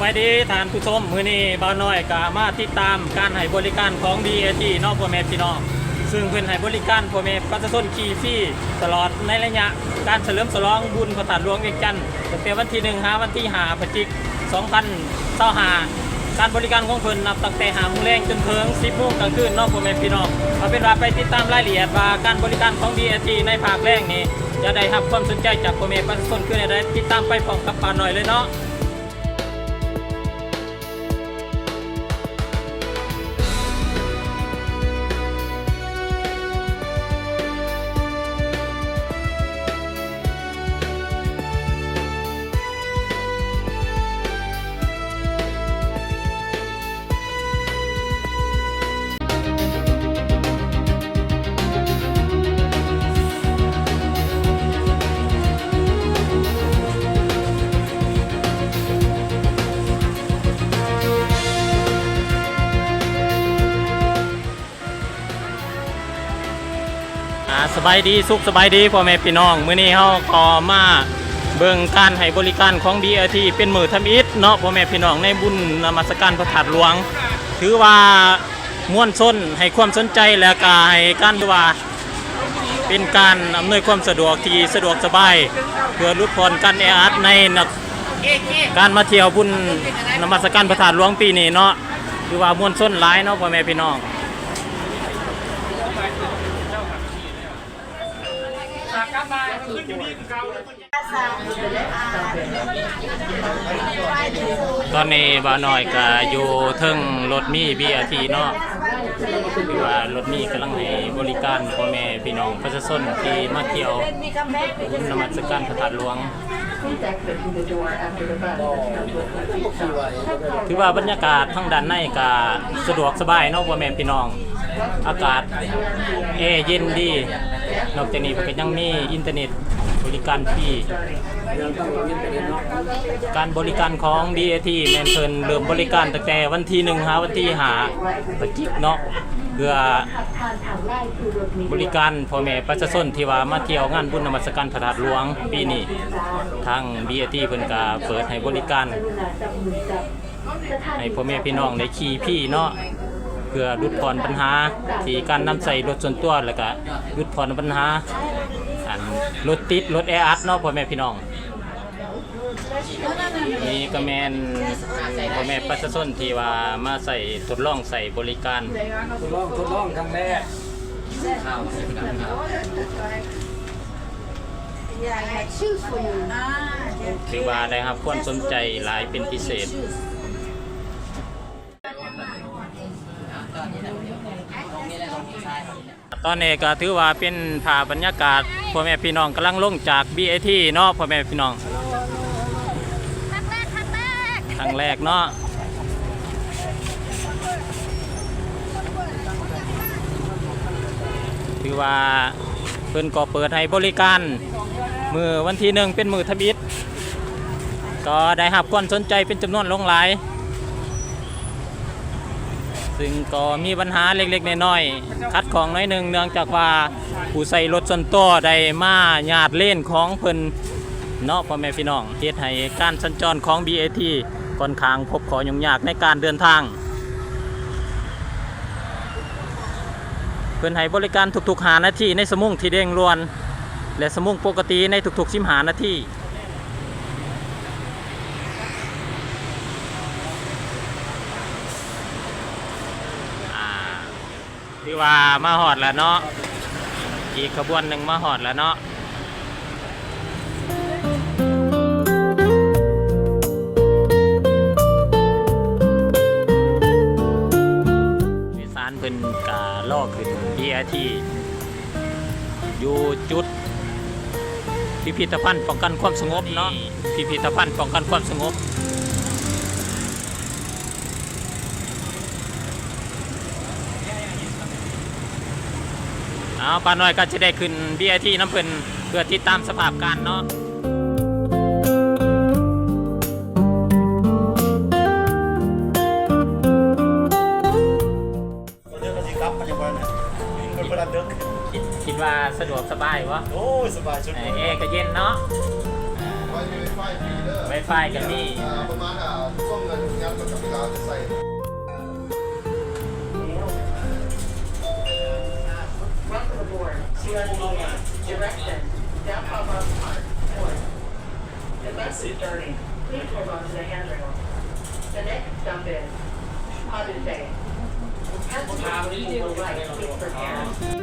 บายดีท่านผู้ชมมือนี้บ่าน้อยก็มาติดตามการให้บริการของ DAT นอกพ่อแม่พี่น้อง ซึ่งเพิ่อนให้บริการพ่อแม่ประชาชนขี่ฟรีตลอดในระยะ การเฉลิมฉลองบุญพระธาตุหลวงเวียงจันทร์ตั้งแต่วันที่1หาวันที่5พฤศจิกายน2025การบริการของเพิ่นนับตั้งแต่5โมงแรงจนถึง10โมงกลางคืนนอกพ่อแม่พี่น้องเอาเป็นว่าไปติดตามรายละเอียดว่าการบริการของ DAT ในภาคแรกนี้ จะได้รับความสนใจจากพ่อแม่ประชาชนคือได้ติดตามไปพร้อมกับปาหน่อยเลยเนาะ สบายดีสุขสบายดีพ่อแม่พี่น้องมื้อนี้เฮาก็มาเบิ่งการให้บริการของ DRT เป็นมือทำอิฐเนาะพ่อแม่พี่น้องในบุญนมัสการพระธาตุหลวง ถือว่าม่วนส้นให้ความสนใจและก็ให้การว่าเป็นการอำนวยความสะดวกที่สะดวกสบายเพื่อลดผ่อนการแออัดในนักการมาเที่ยวบุญนมัสการพระธาตุหลวงปีนี้เนาะถือว่ามวนส้นหลายเนาะพ่อแม่พี่น้อง ตอนนี้บ่าวน้อยก็อยู่เทึงรถมีบีอาทีเนาะคือว่ารถมีกำลังให้บริการพ่อแม่พี่น้องประชาชนที่มาเที่ยวบุญนมัสการพระธาตุหลวง ถือว่าบรรยากาศทั้งด้านในก็สะดวกสบายเนาะพ่อแม่พี่น้อง อากาศแอร์เย็นดี นอกจากนี้ก็ยังมีอินเทอร์เน็ตบริการฟรีการบริการของ DAT แมนเพิ่นเริ่มบริการตั้งแต่วันที่1หาวันที่5พฤศจิกเนาะเพื่อบริการพ่อแม่ประชาชนที่ว่ามาเที่ยวงานบุญนมัสการพระธาตุหลวงปีนี้ทาง DAT เพิ่นก็เปิดให้บริการให้นีพ่อแม่พี่น้องได้ขี่พี่เนาะ เพื่อลดผ่อนปัญหา ที่การนำใส่รถส่วนตัวแล้วก็ลดผ่อนปัญหาอันรถติดรถแออัดเนาะพ่อแม่พี่น้องนี่ก็แมนพ่อแม่ประชาชนที่ว่ามาใส่ทดลองใส่บริการทดลองทดลองครั้งแรกข้าวถือว่าได้รับความสนใจหลายเป็นพิเศษ ตอนนี้ก็ถือว่าเป็นภาพบรรยากาศพ่อแม่พี่น้องกำลังลงจาก BAT เนาะพ่อแม่พี่น้องครั้งแรกเนาะถือว่าเพิ่นก็เปิดให้บริการ มือวันที่หนึ่งเป็นมือทบิดก็ได้รับความสนใจเป็นจำนวนลงหลาย ซึ่งก็มีปัญหาเล็กๆน้อยๆคัดของน้อยหนึ่งเนื่องจากว่าผู้ใส่รถส่วนตัวได้มาญาติเล่นของเพิ่นเนาะพ่อแม่พี่น้องเฮ็ดให้การสัญจรของ BAT ค่อนข้างพบขอยุ่งยากในการเดินทาง เพิ่นให้บริการทุกๆหานาทีในสมุงที่เด้งรวน และสมุงปกติในทุกๆสิมหานาที ที่ว่ามาหอดแล้วเนาะ อีกขบวนหนึ่งมาหอดแล้วเนาะวิสานเพิ่นกาล่อขึ้น BRT อยู่จุด พิพิธภัณฑ์ป้องกันความสงบเนาะ พิพิธภัณฑ์ป้องกันความสงบ เอาปาน้อยก็จะได้ขึ้น BIT น้ำเพิ่นเพื่อติดตามสภาพการเนาะเรื่องกันสิครับมันยังไงเนี่ยมันเวลาเดินคิดคิดว่าสะดวกสบายวะโอ้ยสบายชุดเออแอร์ก็เย็นเนาะเไวไฟกันนี่ประมาณอ่าช่วงเงินงานกับเวลาจะใส่ Aboard. CRDA. Direction. Down Pablo Park. North. The bus is starting. Please hold on to the handrail. The next stop is Padute. Passengers will right, please prepare.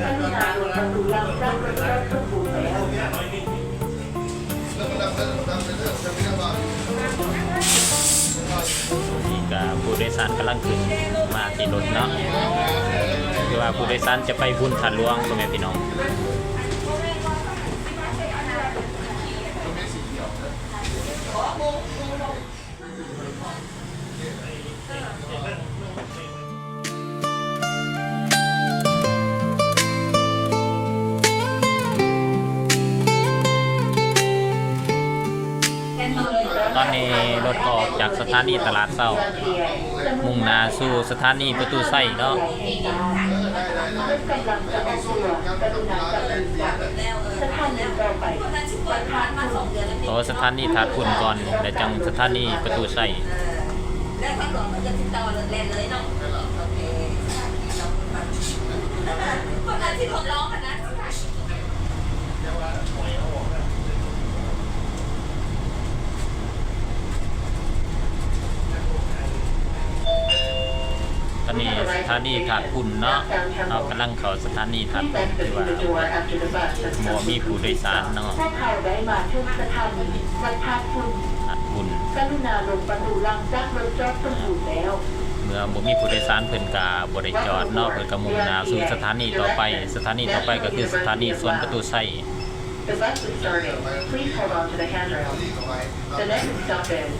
เช้ากรุณาลงประตูหลังรับรถยนต์ทุกบูธแล้วนี่ก็ผู้โดยสารกำลังขึ้นมาที่รถเนาะคือว่าผู้โดยสารจะไปบุญทันหลวงพ่อแม่พี่น้อง ถานีตลาดเศร้า มุ่งหน้าสู่สถานีประตูไส้เนาะกำลังจะออกตัวกรุณาจับมือกันสถานีต่อไปวัดพระมาสองเดือนแล้วเพราะว่าสถานีถาดคุณก่อนและจังสถานีประตูไส้ได้พักหลวงมันจะติดต่อเลยเนาชีพร้องกันะ ตอนนี้ส ถานีถาดคุณเนาะเรากำลังเข้าสถานีถาด Please คุณ exit ที่ through ว่า the door after the bus has หมอ come มี to ผู้โดยสารเนาะถ้าเขาได้มาถึงสถานีวัดพระคุณถาดคุณกรุณาลงประตูหลังจากรถจอดสมบูรณ์แล้วเมื่อบ่มีผู้โดยสารเพิ่นก็บ่ได้จอดเนาะเพิ่นก็มุ่งหน้าสู่สถานีต่อไป สถานีต่อไปก็คือสถานีสวนประตูไส้ The bus is starting. Please hold on to the handrail. The next stop is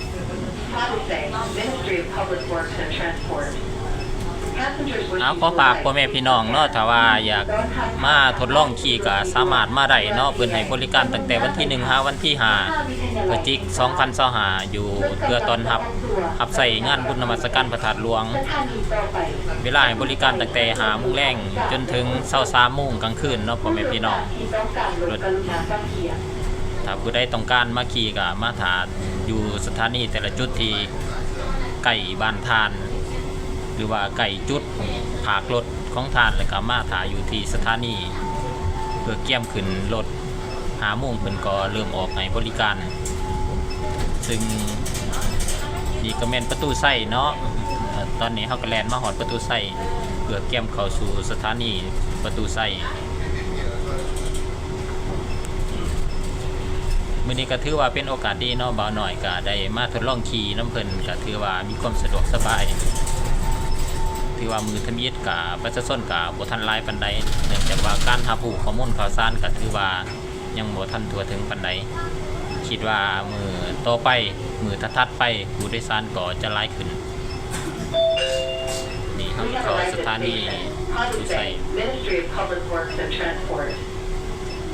Paduse, Ministry of Public Works and Transport. เอาขอฝากพ่อแม่พี่น้องเนาะถ้าว่าอยากมาทดลองขี่ก็สามารถมาได้เนาะเพิ่นให้บริการตั้งแต่วันที่1หาวันที่5พฤศจิก2025อยู่เพื่อตอนรับรับใส่งานบุญนมัสการพระธาตุหลวง เวลาให้บริการตั้งแต่หาโมงแรงจนถึงเช้าสามโมงกลางคืนเนาะพ่อแม่พี่น้องที่ต้องการลดกรุณาสังเกียรติถ้าผู้ใดต้องการมาขี่ก็มาถาอยู่สถานีแต่ละจุดที่ไก่บ้านทาน รือว่าไก่จุดผากรถของทานแล้วก็มาถ่าอยู่ที่สถานี เพื่อเกี่ยมขึ้นรถหาโมงเพิ่นก็เริ่มออกให้บริการ ซึ่งนี่ก็แม่นประตูไส้เนาะตอนนี้เฮาก็แลนมาหอดประตูไส้เพื่อเกี่ยมเข้าสู่สถานีประตูไส้มื้อนี้ก็ถือว่าเป็นโอกาสดีเนาะบ่าวหน่อยก็ได้มาทดลองขี่น้ำเพิ่นก็ถือว่ามีความสะดวกสบาย ที่ว่ามือทำยิดกับประชาชนกับบ่ทันไลายปันใดเนื่องจากว่าการหาผู้ข้อมูลข่าวสารก็ถือว่ายังบ่ทันทั่วถึงปันใดคิดว่ามือต่อไปมือทัดๆไปผู้โดยสารก็จะไล่ขึ้น นี่ครับก็สถานี station. ผู้ Honda ใส่ Bay, Ministry of Public Works and Transport.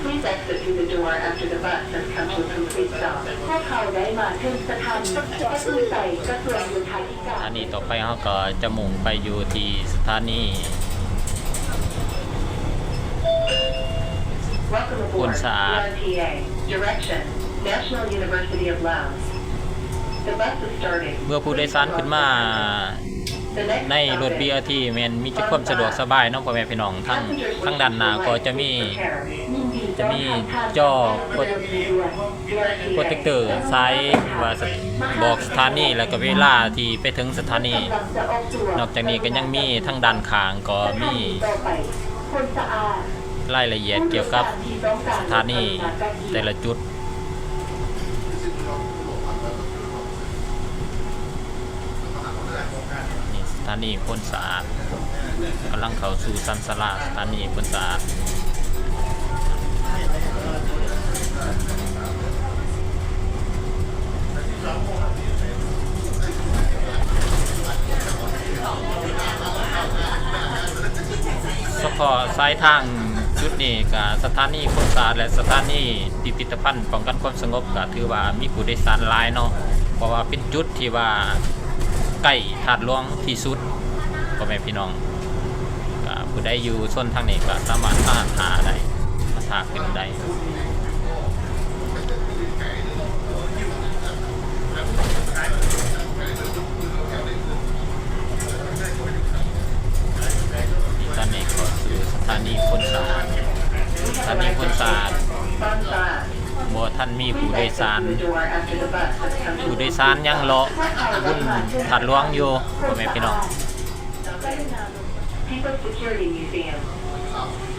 Please exit through the door after the bus has come to a complete stop. พวกเขาได้มาถึงสถานีประตูใส่กระทรวงยุทธาธิสการถานีต่อไปเขาก็จะมุ่งไปอยู่ที่สถานี Welcome aboard. คุณสะอาด RTA. Direction, National University of Laos. The bus is starting. เมื่อผู้โดยสารขึ้นมา The next ในรถ stop is- BRT แม่นมีความสะดวกสบายเนาะพ่อแม่พี่น้องทั้งทั้งด้านหน้าก็จะมี จะมีจอโปรโปรเทคเตอร์ซ้ายว่าบอกสถานีแล้วก็เวลาที่ไปถึงสถานี นอกจากนี้ก็ยังมีทั้งด้านข้างก็มีรายละเอียดเกี่ยวกับสถานีแต่ละจุดนี่สถานีพ่นสะอาดกำลังเข้าสู่สันสลาสถานีพ่นสะอาด เฉพาะสายทางจุดนี้กับสถานีคนสาและสถานีพิพิธภัณฑ์ป้องกันความสงบก็ถือว่ามีผู้โดยสารหลายเนาะเพราะว่าเป็นจุดที่ว่าใกล้ถาดหลวงที่สุดก็แม่พี่น้องก็ผู้ใดอยู่ส่วนทางนี้ก็สามารถมาหาได้ มาถาขึ้นได้นี่ตอนนี้ก็คือสถานีคนสะอาดสถานีคนสะอาดคนสะอาดบ่ท่านมีผู้โดยสาร ผู้โดยสารยังรอบุญถัดหลวงอยู่พ่แม่พี่น้อง People Security Museum.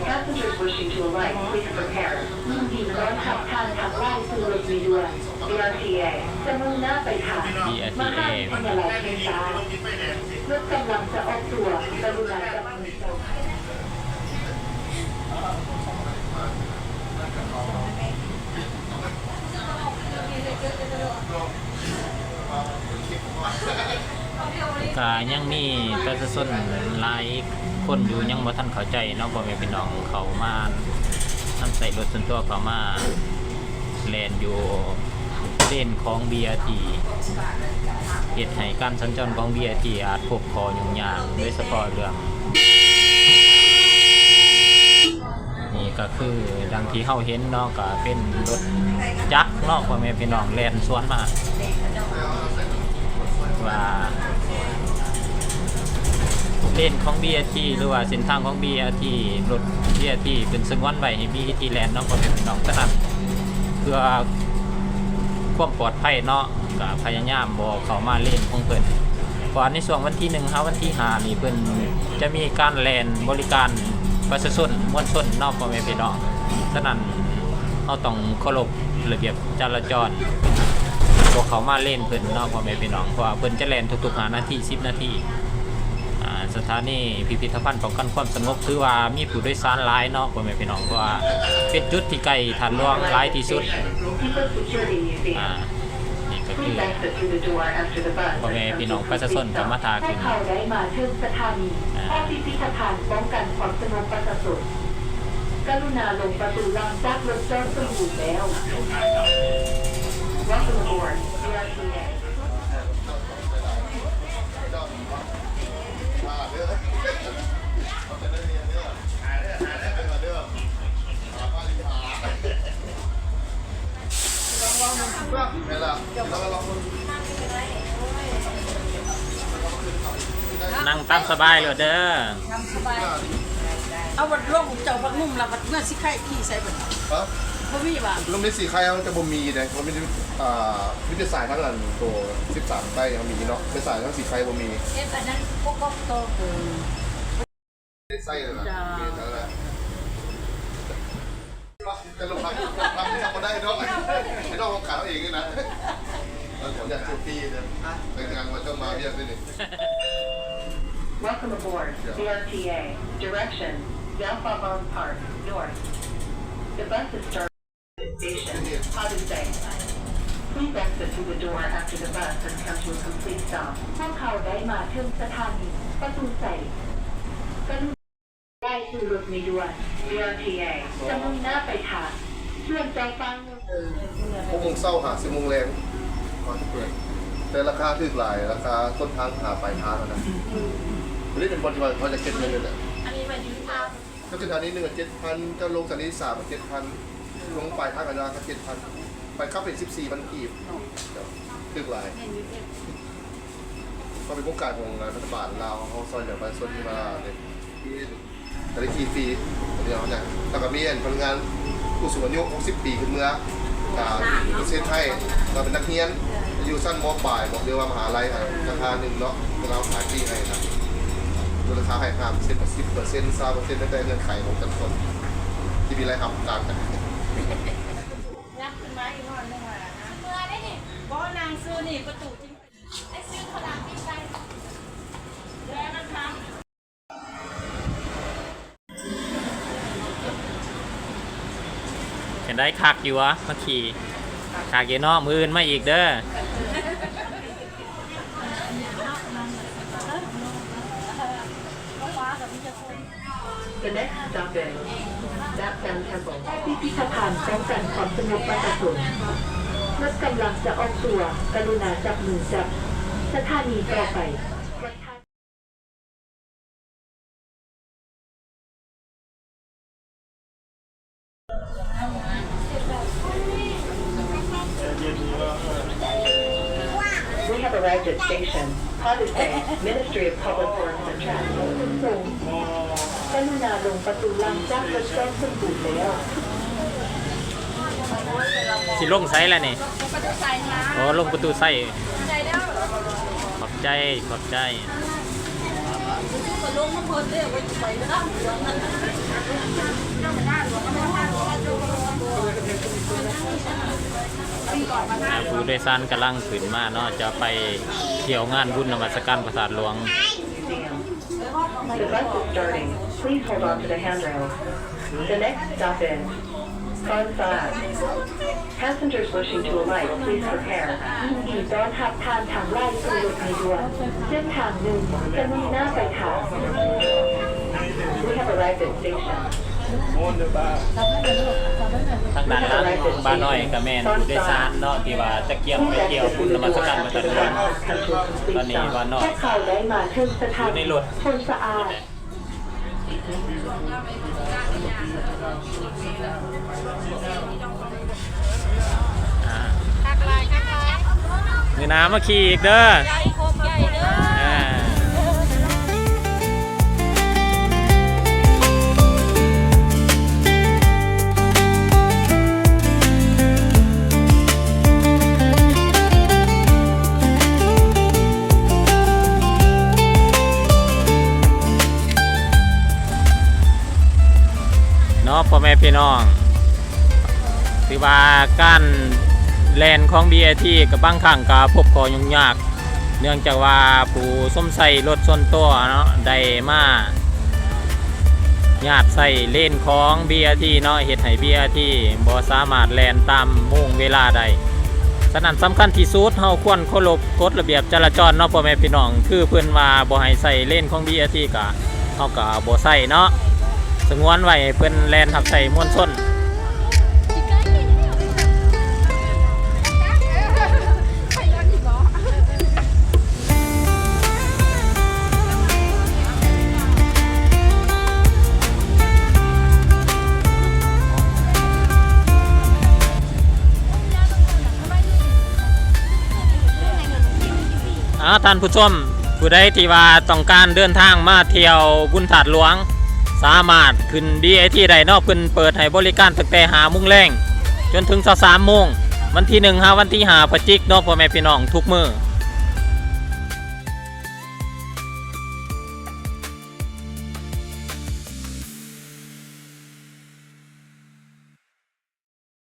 Passengers wishing to alight, please prepare. มุ่งหินร้อนขับทางขับไล่สู่รถมีด่วน BRTA จะมุ่งหน้าไปทางมหาวิทยาลัยเทศารรถกำลังจะออกตัวกรุณาจะมีตัว ก็ยังมีประชาชนหลายคนอยู่ยังบ่ทันเข้าใจเนาะพ่อแม่พี่น้องเขามาทำใส่รถส่วนตัวเขามาแลนอยู่เลนของ BRT เหตุให้การสัญจรของ BRT อาจพบพอยุ่งยากโดยเฉพาะเรื่องนี่ก็คือดังที่เฮาเห็นเนาะก็เป็นรถจักรเนาะพ่อแม่พี่น้องแลนสวนมา ว่าเลนของ BRT หรือว่าเส้นทางของ BRT รถ BRT เป็นซึ่งวันไว้ให้ BRT แลนด์เนาะพ่อแม่พี่น้องฉะนั้นเพื่อความปลอดภัยเนาะก็พยายามบ่เขามาเล่นของเพิ่นเพราะในช่วงวันที่1หาวันที่5นี่เพิ่นจะมีการแลนบริการประชาชนมวลชนนาะพ่อแม่พี่น้องฉะนั้นเราต้องเคารพระเบียบจราจร พวกเขามาเล่นเพิ่นเนาะพ่อแม่พี่น้องเพราะว่าเพิ่นจะแล่นทุกๆ5นาที10นาทีสถานีพิพิธภัณฑ์ป้องกันความสงบถือว่ามีผู้โดยสารหลายเนาะพ่อแม่พี่น้องเพราะว่าเป็นจุดที่ใกล้ฐานหลวงหลายที่สุดอ่านี่ก็คือพ่อแม่พี่น้องประชาชนก็มาทาให้ขึ้นได้มาถึงสถานีพิพิธภัณฑ์ป้องกันความสงบประสบกรุณาลงประตูหลังจากรถเจอดสมบูรแล้ว Welcome aboard. BRTA. มาเด้อเขาจะได้เรียนเด้อหาเด้อหาเด้อเป็นมาเด้อหาป้าลิหาลองลองเพื่อแม่ละแล้วก็ลองนั่งตามสบายเลยเด้อทำสบาย เอาวัดร่วงเจ้าบักนุ่มละวัดเมื่อสิไข่ขี้ใส่บัด ครับ บ่มีว่าลมได้สี่ใครเขาจะบ่มีเลยมันไม่ได้อ่าวิทยาศาสตร์ทั้งนั้นตัว13ใบยังมีเนาะวิทยาศาสตร์ทั้งสี่ใครบ่มีเอ๊ะอันนั้นพวกก็โตเกินไส้เลยนะเปลี่ยนแล้วแหละจะลงทำทำที่ทำมาได้เนาะไม่ต้องของขายเองนี่นะเราขออยากจูปีเนี่ยเป็นงานมาเจ้ามาเรียกด้วยนี่ Welcome aboard. BRTA. Direction. Yalpabon Park, north. The bus is starting Please exit through the door after the bus has come to a complete stop. พวกเขาได้มาถึงสถานีประตูใส่กรุณาได้คือรถเมล์ด่วน BRTA. จะมุ่งหน้าไปทางส่วนใจฟังพวกมึงเศร้าหาสิโมงแรงก่อนเปิดแต่ราคาถึกหลายราคาต้นทางหาปลายทางแล้วนะวันนี้เป็นบอลที่ว่าเขาจะเก็บเงินเลยแหละอันนี้มันอยู่ทางก็คือทางนี้หนึ่งเจ็ดพันจะลงจากนี้สามเจ็ดพันลงปลายทางกันยาก็เจ็ดพัน ไปเข้าเป็นสิบสี่พันกีบถึกหลายก็เป็นโครงการของรัฐบาลลาวเขาซอยเหลือประชาชนที่มาในที่แต่ละทีฟรีอันนี้เขาเนี่ยแล้วก็มีอันพนักงานผู้สูงอายุ 60 ปีขึ้นเมื่อการประเทศไทยเราเป็นนักเรียนอายุสั้นมปลายบอกเรียกว่ามหาลัยอะราคาหนึ่งเนาะเราขายฟรีให้นะราคาให้ห้ามเซ็นต์สิบเปอร์เซ็นต์สามเปอร์เซ็นต์ได้เงินไขของแต่ละคนที่มีรายรับต่างกัน ยักขึ้นมาอีกหน่อยนึงว่านะเมื่อได้นี่บ่นางซื้อนี่ประตูจริงไอ้ซื้อเขาดปิ้ไก่แล้วมันทำเห็นได้คักอยู่วะเมาขี่คักอยู่เนอกมืออื่นมาอีกเด้อพิพิธภัณฑ์ป้งกันความสงบประสบ รถกำลังจะออกตัว กรุณาจับมือจับสถานีต่อไป งไซแล้วนี่ประตูใส่นะโอ้ลงประตูไซใส่แล้วขอบใจขอบใจก็ลงมาเพิ่นเด้อไว้ไปเด้อผู้โดยสารกำลังขึ้นมาเนาะจะไปเที่ยวงานบุญนมัสการประสาทหลวง Museum. The bus is starting. Please hold on to the handrails. The next stop is Konsad. Passengers wishing to alight, please prepare. ยินดีต้อนรับทางทางไล่สู่รถเมล์ด่วนเส้นทางหนึ่งจะมุ่งหน้าไปทาง We have arrived at station. ทางด้านหล่างบ้านน้อยกับแม่นผู้โดยสารเนาะที่ว่าจะเกี่ยวไปเกี่ยวบุญนมัสการประสาทหลวงตอนนี้บ้านนอพกวกเขาได้มาถึงสถาอยู่ในนีรถคนสะอาดอ่า นี่น้ะมาขี่อีกเด้อ เนาะพ่อแม่พี่น้องถือว่าการแลนของ BAT กับบางครั้งก็พบขอยุ่งยาก เนื่องจากว่าผู้ส้มใส่รถส่วนตัวเนาะได้มาญาติใส่เล่นของ BRT เนาะเฮ็ดให้ BRT บ่สามารถแลนตามมุ่งเวลาใดฉะนั้นสำคัญที่สุดเฮาควรเคารพกฎระเบียบจราจรเนาะพ่อแม่พี่น้อง คือเพิ่นว่าบ่ให้ใส่เล่นของ BRT ก็เฮาก็บ่ใส่เนาะ สงวนไว้ให้เพิ่นแลนทับใส่มวลชนท่านผู้ชมผู้ใดที่ว่าต้องการเดินทางมาเที่ยวบุญถาดหลวง สามารถขึ้น BAT ได้เนอกเพิ่นเปิดให้บริการตั้งแต่หามุงแรงจนถึงสามโมงวันที่หนึ่งหาวันที่หาพจิกนอกพ่อแม่พี่น้องทุกมือ